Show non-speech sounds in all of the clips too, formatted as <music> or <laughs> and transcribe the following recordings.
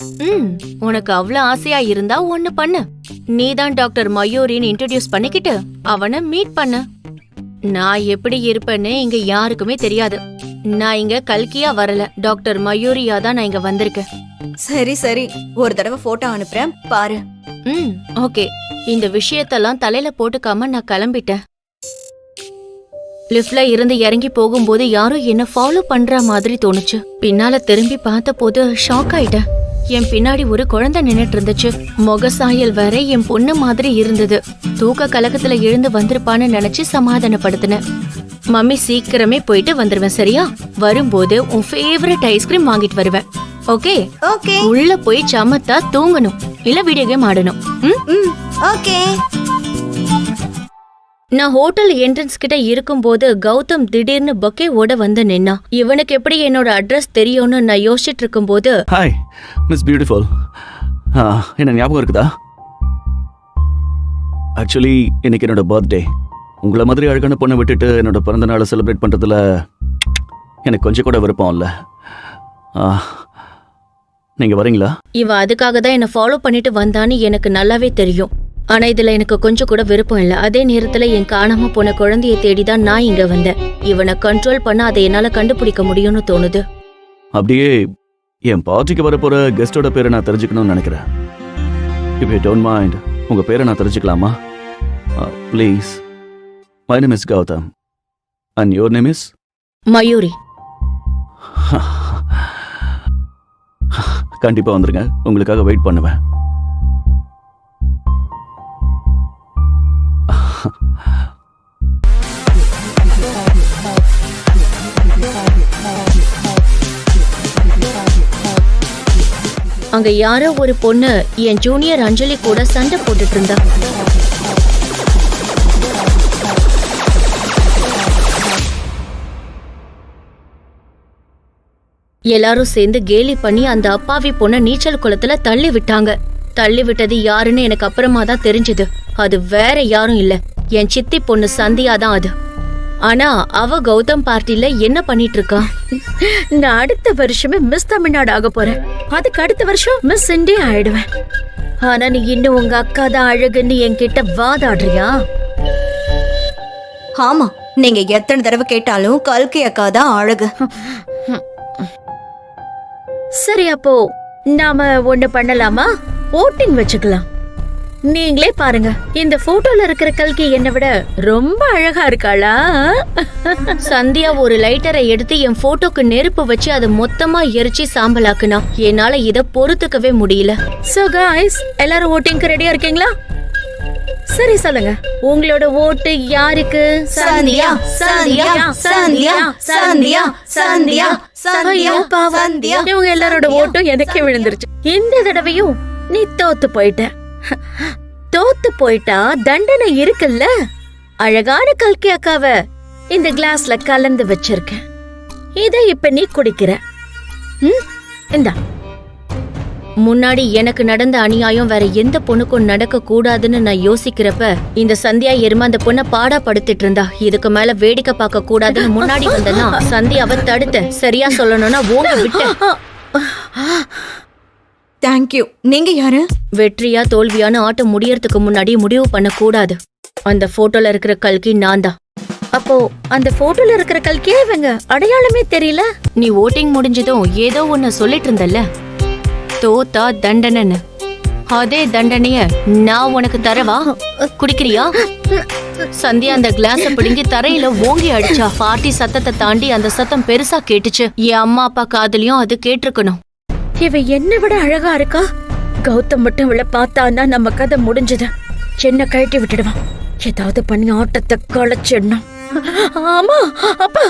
ம் உனக்கு அவ்வளவு ஆசையா இருந்தா ஒண்ணு பண்ணு. நீதான் டாக்டர் மயூரின்னு இன்ட்ரடியூஸ் பண்ணிக்கிட்டு அவனை மீட் பண்ணு. நான் எப்படி இருப்பேன்னு இங்க யாருக்குமே தெரியாது. நான் இங்க கல்கியா வரல. டாக்டர் மயூரியா தான் நான் இங்க வந்திருக்கேன் சரி சரி. ஒரு தடவை போட்டோ அனுப்புறேன். பாரு. ம் ஓகே. இந்த விஷயத்தெல்லாம் தலையில போட்டுக்காம நான் கிளம்பிட்டேன். லிஃப்ட்ல இருந்து இறங்கி போகும்போது யாரோ என்ன ஃபாலோ பண்ற மாதிரி தோணுச்சு. பின்னால திரும்பி பார்த்தபோது ஷாக் ஆயிட்டேன். என் பின்னாடி ஒரு குழந்தை நின்னுட்டு இருந்துச்சு முக சாயல் வேற என் பொண்ணு மாதிரி இருந்தது. தூக்க கலக்கத்துல எழுந்து வந்திருப்பான்னு நினைச்சு சமாதானப்படுத்தினேன். மம்மி சீக்கிரமே போயிட்டு வந்துருவேன் சரியா? வரும்போது உன் ஃபேவரட் ஐஸ்கிரீம் வாங்கிட்டு வருவேன். ஓகே? ஓகே. உள்ள போய் சமத்தா தூங்கணும். இல்ல வீடியோ கேம் ஆடணும். ஓகே. நான் ஹோட்டல் என்ட்ரன்ஸ் கிட்ட இருக்கும்போது கௌதம் திடீர்னு பொக்கே ஓட வந்து நின்னா. இவனுக்கு எப்படி என்னோட அட்ரஸ் தெரியும்னு நான் யோசிச்சுட்டு இருக்கும்போது ஹாய் மிஸ் பியூட்டிஃபுல் என்ன ஞாபகம் இருக்குதா? ஆக்சுவலி இன்னைக்கு என்னோட பர்த்டே உங்களை மாதிரி அழகான பொண்ணை விட்டுட்டு என்னோட பிறந்த நாளை செலிப்ரேட் பண்ணுறதுல எனக்கு கொஞ்சம் கூட விருப்பம் இல்லை. நீங்கள் வரீங்களா? இவ அதுக்காக தான் என்ன ஃபாலோ பண்ணிட்டு வந்தான்னு எனக்கு நல்லாவே தெரியும். ஆனா இதுல எனக்கு கொஞ்சம் கூட விருப்பம் இல்ல. அதே நேரத்துல என் காணாம போன குழந்தைய தேடி தான் நான் இங்க வந்தேன். இவனை கண்ட்ரோல் பண்ண அதை என்னால கண்டுபிடிக்க முடியும்னு தோணுது. அப்படியே என் பார்ட்டிக்கு வரப்போகிற கெஸ்டோட பேரை நான் தெரிஞ்சுக்கணும்னு நினைக்கிறேன். இப்போ டோன்ட் மைண்ட் உங்கள் பேரை நான் தெரிஞ்சுக்கலாமா? Please my name is Gautam and your name is Mayuri. <laughs> கண்டிப்பா வந்துருங்க. உங்களுக்காக வெயிட் பண்ணுவேன். அங்க யாரோ ஒரு பொண்ணு என் ஜூனியர் அஞ்சலி கூட சண்டை போட்டுட்டு இருந்தா எல்லாரும் சேர்ந்து கேலி பண்ணி அந்த அப்பாவி பொண்ண நீச்சல் குளத்துல தள்ளி விட்டாங்க. தள்ளி விட்டது யாருன்னு எனக்கு அப்புறமா தான் தெரிஞ்சது. அது வேற யாரும் இல்ல. என் சித்தி பொண்ணு சந்தியா தான் அது. ஆனா அவ கௌதம் பார்ட்டில என்ன பண்ணிட்டு இருக்கா நான் அடுத்த வருஷமே மிஸ் தமிழ்நாடு ஆக போறேன் அதுக்கு அடுத்த வருஷம் மிஸ் இந்தியா ஆயிடுவேன். ஆனா நீ இன்னும் உங்க அக்கா தான் அழகுன்னு என்கிட்ட வாதாடுறியா? ஆமா நீங்க எத்தனை தடவை கேட்டாலும் கல்கி அக்கா தான் அழகு. சரி அப்போ நாம ஒண்ணு பண்ணலாமா? ஓட்டிங் வச்சுக்கலாம். நீங்களே பாருங்க இந்த போட்டோல இருக்கிற கல்கி என்னை விட ரொம்ப அழகா இருக்காளா? சந்தியா ஒரு லைட்டரை எடுத்து என் போட்டோக்கு நெருப்பு வச்சு அதை மொத்தமா எரிச்சு சாம்பலாக்குனா என்னால இத பொறுத்துக்கவே முடியல. சோ காய்ஸ் எல்லாரும் ஓட்டிங்க்கு ரெடியா இருக்கீங்களா? சரி சொல்லுங்க. உங்களோட ஓட்டு யாருக்கு? சந்தியா, சந்தியா, சந்தியா, சந்தியா, சந்தியா, சந்தியா, இவங்க எல்லாரோட ஓட்டும் எனக்கே விழுந்துருச்சு. இந்த தடவையும் நீ தோத்து போயிட்ட. <laughs> தோத்து போயிட்டா தண்டனை இருக்குல்ல? அழகான கல்கி அக்காவ இந்த கிளாஸ்ல கலந்து வச்சிருக்கேன். இத இப்ப நீ குடிக்கிற. இந்தா. முன்னாடி எனக்கு நடந்த அநியாயம் வேற எந்த பொண்ணுக்கும் நடக்க கூடாதுன்னு நான் யோசிக்கிறப்ப இந்த சந்தியா எரும அந்த பொண்ண பாடா படுத்துட்டு இருந்தா. இதுக்கு மேல வேடிக்கை பார்க்க கூடாதுன்னு முன்னாடி வந்தனா சந்தியாவை தடுத்தேன். சரியா சொல்லணும்னா ஓட விட்டேன். <laughs> தேங்க்யூ நீங்க யாரு? வெற்றியா தோல்வியான்னு ஆட்டம் முடியறதுக்கு முன்னாடி முடிவு பண்ண கூடாது அந்த போட்டோல இருக்கிற கல்கி நான் தான் அப்போ அந்த போட்டோல இருக்கிற கல்கியே இவங்க? அடையாளமே தெரியல. நீ ஓட்டிங் முடிஞ்சதும் ஏதோ ஒன்னு சொல்லிட்டு இருந்தல்ல? தோத்தா தண்டனைன்னு. அதே தண்டனைய நான் உனக்கு தரவா? குடிக்கிறியா? சந்தியா அந்த கிளாஸ பிடுங்கி தரையில ஓங்கி அடிச்சா பாட்டி சத்தத்தை தாண்டி அந்த சத்தம் பெருசா கேட்டுச்சு. என் அம்மா அப்பா காதுலயும் அது கேட்டிருக்கணும். இவ என்ன விட அழகா இருக்கா? கௌதம் மட்டும் இவளை பார்த்தான்னா நம்ம கதை முடிஞ்சது. சென்னை கழட்டி விட்டுடுவான். ஏதாவது பண்ணி ஆட்டத்தை களைச்சிடணும் ஆமா அப்பா.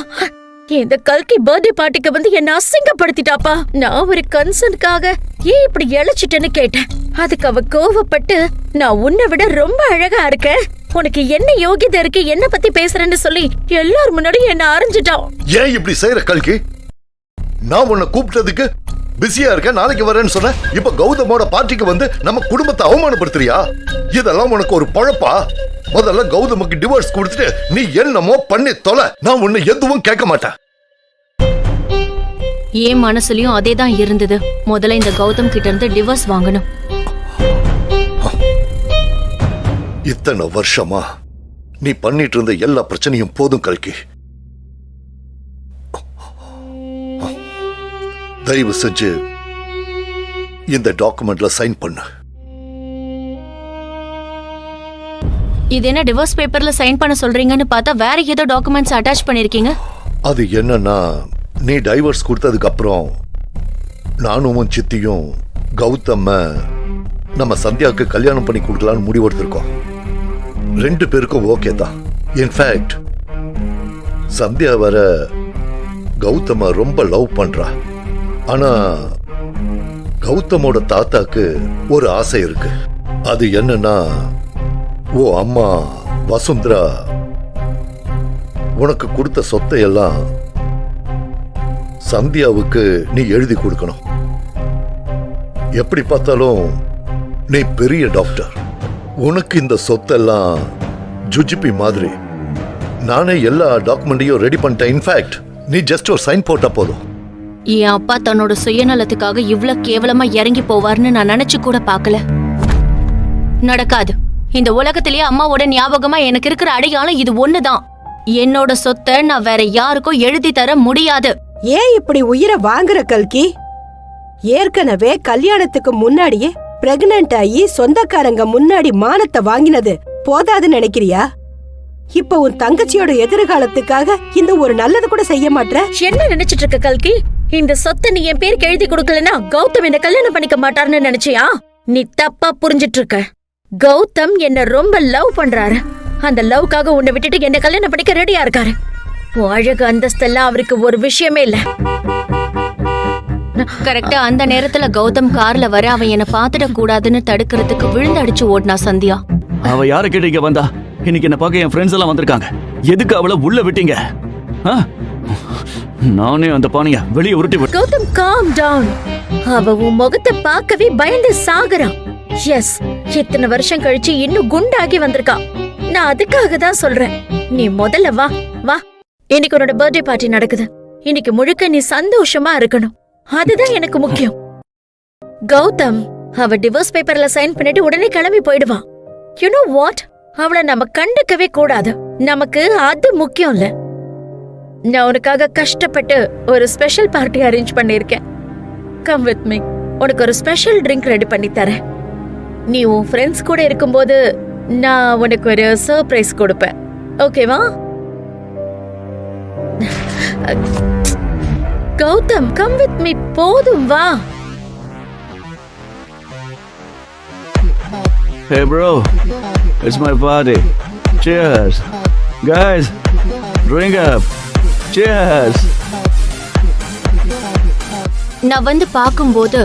இந்த கல்கி பர்த்டே பார்ட்டிக்கு வந்து என்ன அசிங்கப்படுத்திட்டாப்பா. நான் ஒரு கன்சர்னுக்காக ஏன் இப்படி இழைச்சிட்டேன்னு கேட்டேன். அதுக்கு அவ கோவப்பட்டு நான் உன்னை விட ரொம்ப அழகா இருக்கேன். உனக்கு என்ன யோகிதை இருக்கு என்ன பத்தி பேசுறேன்னு சொல்லி எல்லார் முன்னாடியும் என்ன அரைஞ்சிட்டான் ஏன் இப்படி செய்யற கல்கி? நான் உன்னை கூப்பிட்டதுக்கு பிஸியா இருக்க நாளைக்கு வரேன்னு சொன்ன இப்ப கௌதமோட பார்ட்டிக்கு வந்து நம்ம குடும்பத்தை அவமானப்படுத்துறியா? இதெல்லாம் உனக்கு ஒரு பழப்பா? முதல்ல கௌதமுக்கு டிவோர்ஸ் கொடுத்துட்டு நீ என்னமோ பண்ணி தொலை. நான் உன்னை எதுவும் கேட்க மாட்டேன். என் மனசுலயும் அதே தான் இருந்தது. முதல்ல இந்த கௌதம் கிட்ட இருந்து டிவோர்ஸ் வாங்கணும். இத்தனை வருஷமா நீ பண்ணிட்டு இருந்த எல்லா பிரச்சனையும் போதும் கல்கி. தயவு செஞ்சு இந்த டாக்குமெண்ட்ல சைன் பண்ணு. இது என்ன டிவோர்ஸ் பேப்பர்ல சைன் பண்ண சொல்றீங்கன்னு பார்த்தா வேற ஏதோ டாக்குமெண்ட்ஸ் அட்டாச் பண்ணிருக்கீங்க? அது என்னன்னா நீ டைவர்ஸ் கொடுத்ததுக்கு அப்புறம் நானும் உன் சித்தியும் கௌதம்ம நம்ம சந்தியாவுக்கு கல்யாணம் பண்ணி கொடுக்கலான்னு முடிவெடுத்திருக்கோம் ரெண்டு பேருக்கும் ஓகே தான். இன்ஃபேக்ட் சந்தியா வர கௌதம ரொம்ப லவ் பண்றா. ஆனா கௌதமோட தாத்தாக்கு ஒரு ஆசை இருக்கு. அது என்னன்னா ஓ அம்மா வசுந்தரா உனக்கு கொடுத்த சொத்தை எல்லாம் சந்தியாவுக்கு நீ எழுதி கொடுக்கணும். எப்படி பார்த்தாலும் நீ பெரிய டாக்டர். உனக்கு இந்த சொத்தெல்லாம் ஜுஜிபி மாதிரி. நானே எல்லா டாக்குமெண்ட்டையும் ரெடி பண்ணிட்டேன். இன்ஃபேக்ட் நீ ஜஸ்ட் ஒரு சைன் போட்டா போதும். என் அப்பா தன்னோட சுயநலத்துக்காக இவ்ளோ கேவலமா இறங்கி போவார்னு நான் நினைச்சு கூட பார்க்கல. நடக்காது. இந்த உலகத்திலேயே அம்மாவோட ஞாபகமா எனக்கு இருக்கிற அடையாளம் இது ஒண்ணுதான். என்னோட சொத்தை நான் வேற யாருக்கும் எழுதி தர முடியாது. ஏன் இப்படி உயிரை வாங்குற கல்கி? ஏற்கனவே கல்யாணத்துக்கு முன்னாடியே பிரெக்னன்ட் ஆகி சொந்தக்காரங்க முன்னாடி மானத்தை வாங்கினது போதாதுன்னு நினைக்கிறியா? இப்ப உன் தங்கச்சியோட எதிர்காலத்துக்காக இந்த ஒரு நல்லது கூட செய்ய மாட்ற? என்ன நினைச்சிட்டு இருக்க கல்கி? இந்த சொத்தை நீ என் பேருக்கு எழுதி கொடுக்கலனா கௌதம் என்ன கல்யாணம் பண்ணிக்க மாட்டார்னு நினைச்சியா? நீ தப்பா புரிஞ்சிட்டு இருக்க கௌதம் என்ன ரொம்ப லவ் பண்றாரு. அந்த லவ்க்காக உன்னை விட்டுட்டு என்ன கல்யாணம் பண்ணிக்க ரெடியா இருக்காரு. அழகு அந்தஸ்தெல்லாம் அவருக்கு ஒரு விஷயமே இல்ல. கரெக்டா அந்த நேரத்துல கௌதம் கார்ல வர அவன் என்ன பாத்துட கூடாதுன்னு தடுக்கிறதுக்கு விழுந்து அடிச்சு ஓடினா சந்தியா. அவ யாரை கேட்டு இங்க வந்தா? இன்னைக்கு என்ன பார்க்க என் ஃப்ரெண்ட்ஸ் எல்லாம் வந்திருக்காங்க. எதுக்கு அவளை உள்ள விட்டீங்க? நானே அந்த பானைய வெளியே உருட்டி விட்டு கௌதம் காம் டவுன் அவ உன் முகத்தை பார்க்கவே பயந்து சாகுறான் எஸ் இத்தனை வருஷம் கழிச்சு இன்னும் குண்டாகி வந்திருக்கா. நான் அதுக்காக தான் சொல்றேன். நீ முதல்ல வா வா. இன்னைக்கு உன்னோட பர்த்டே பார்ட்டி நடக்குது. இன்னைக்கு முழுக்க நீ சந்தோஷமா இருக்கணும். அதுதான் எனக்கு முக்கியம். கௌதம் அவ டிவோர்ஸ் பேப்பர்ல சைன் பண்ணிட்டு உடனே கிளம்பி போயிடுவான். யூ நோ வாட் அவளை நம்ம கண்டுக்கவே கூடாது. நமக்கு அது முக்கியம் இல்லை நான் உனக்காக கஷ்டப்பட்டு ஒரு ஸ்பெஷல் பார்ட்டி அரேஞ்ச் பண்ணியிருக்கேன். கம் வித் மீ உனக்கு ஒரு ஸ்பெஷல் ட்ரிங்க் ரெடி பண்ணி தரேன். நீ உன் ஃப்ரெண்ட்ஸ் கூட இருக்கும்போது நான் உனக்கு ஒரு சர்ப்ரைஸ் கொடுப்பேன். ஓகேவா கௌதம் கம் வித் மீ போதும் வா. Hey bro, it's my party. Cheers. Guys, drink up. Cheers. நான் வந்து பார்க்கும்போது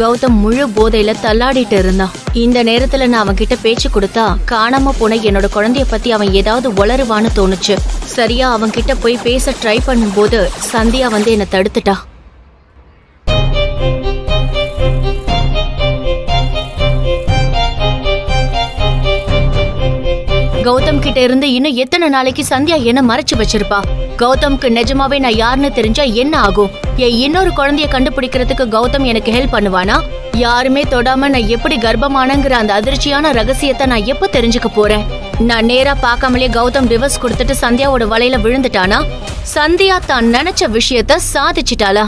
கௌதம் முழு போதையில தள்ளாடிட்டு இருந்தான் இந்த நேரத்துல நான் அவன் கிட்ட பேச்சு கொடுத்தா காணாம போன என்னோட குழந்தைய பத்தி அவன் ஏதாவது உளருவான்னு தோணுச்சு. சரியா அவன் கிட்ட போய் பேச ட்ரை பண்ணும்போது சந்தியா வந்து என்னை தடுத்துட்டா. கௌதம் கிட்ட இருந்து இன்னும் எத்தனை நாளைக்கு சந்தியா என்ன மறைச்சு வச்சிருப்பா? கௌதம்க்கு நிஜமாவே நான் யாருன்னு தெரிஞ்சா என்ன ஆகும்? என் இன்னொரு குழந்தைய கண்டுபிடிக்கிறதுக்கு கௌதம் எனக்கு ஹெல்ப் பண்ணுவானா? யாருமே தொடாம நான் எப்படி கர்ப்பமானங்கிற அந்த அதிர்ச்சியான ரகசியத்தை நான் எப்ப தெரிஞ்சுக்க போறேன்? நான் நேரா பார்க்காமலே கௌதம் டிவர்ஸ் கொடுத்துட்டு சந்தியாவோட வலையில விழுந்துட்டானா? சந்தியா தான் நினைச்ச விஷயத்த சாதிச்சிட்டாளா?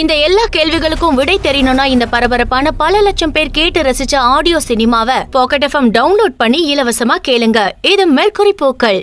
இந்த எல்லா கேள்விகளுக்கும் விடை தெரியணும்னா இந்த பரபரப்பான பல லட்சம் பேர் கேட்டு ரசிச்ச ஆடியோ சினிமாவை பாக்கெட் எஃப்எம் டவுன்லோட் பண்ணி இலவசமா கேளுங்க. இது மேற்குறி பூக்கள்.